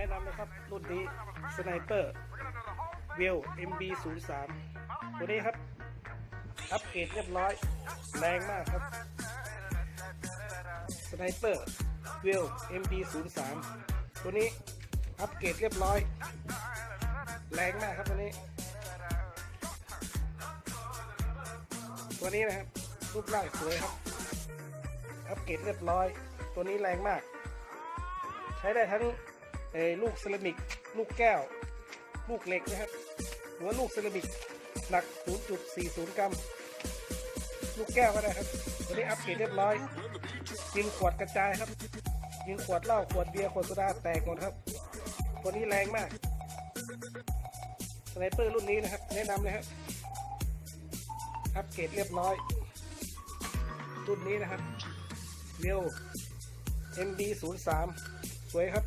แนำนะครับ รุ่นนี้สไนเปอร์เวล MB 0 3 ตัวนี้ครับ อัปเกรดเรียบร้อย แรงมากครับสไนเปอร์เวล MB 0 3 ตัวนี้อัปเกรดเรียบร้อย แรงมากครับตัวนี้ ตัวนี้นะครับ รูปร่างสวยครับ อัปเกรดเรียบร้อย ตัวนี้แรงมาก ใช้ได้ทั้ง เอ่อลูกเซรามิก ลูกแก้ว ลูกเหล็กนะครับหรือว่าลูกเซรามิกหนัก 0.40 กรัม ลูกแก้วก็ได้ครับตัวนี้อัปเกรดเรียบร้อย ยิงขวดกระจายครับ ยิงขวดเหล้าขวดเบียร์ขวดโซดาแตกหมดครับ ตัวนี้แรงมากสไนเปอร์รุ่นนี้นะครับ แนะนำเลยครับอัปเกรดเรียบร้อย รุ่นนี้นะครับ เร็ว MB 0 3 สวยครับ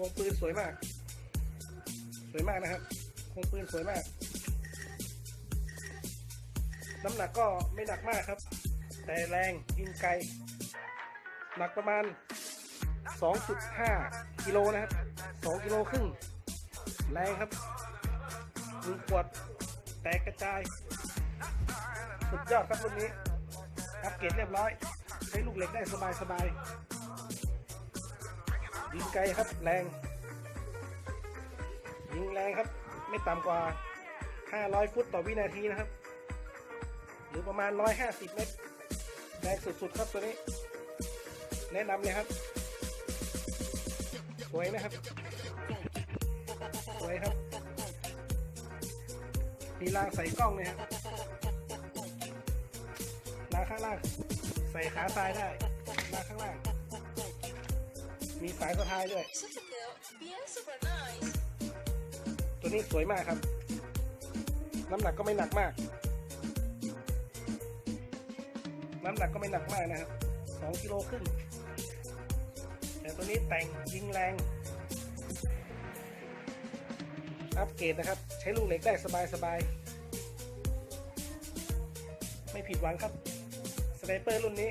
ครงปืนสวยมาก สวยมากนะครับโครงปืนสวยมาก น้ำหนักก็ไม่หนักมากครับ แต่แรงยิงไกล หนักประมาณ 2.5 กิโลนะครับ 2 กิโลครึ่ง แรงครับยิงขวด แตกกระจาย สุดยอดครับรุ่นนี้อัปเกรดเรียบร้อย ใช้ลูกเหล็กได้สบายสบาย ยิงไกลครับแรง ยิงแรงครับ ไม่ต่ำกว่า 500 ฟุตต่อวินาทีนะครับ หรือประมาณ 150 เมตรแรงสุดๆครับตัวนี้ แนะนำเลยครับ สวยนะครับ สวยครับมีรางใส่กล้องเลยครับลางข้างล่าง ใส่ขาซ้ายได้ลางข้างล่าง มีสายสะพายด้วย Bien super nice. ตัวนี้สวยมากครับ น้ำหนักก็ไม่หนักมาก น้ำหนักก็ไม่หนักมากนะครับสองกิโลครึ่งแต่ตัวนี้แต่งยิงแรง อัปเกรดนะครับ ใช้ลูกเหล็กได้สบายสบายๆไม่ผิดหวังครับ สไนเปอร์รุ่นนี้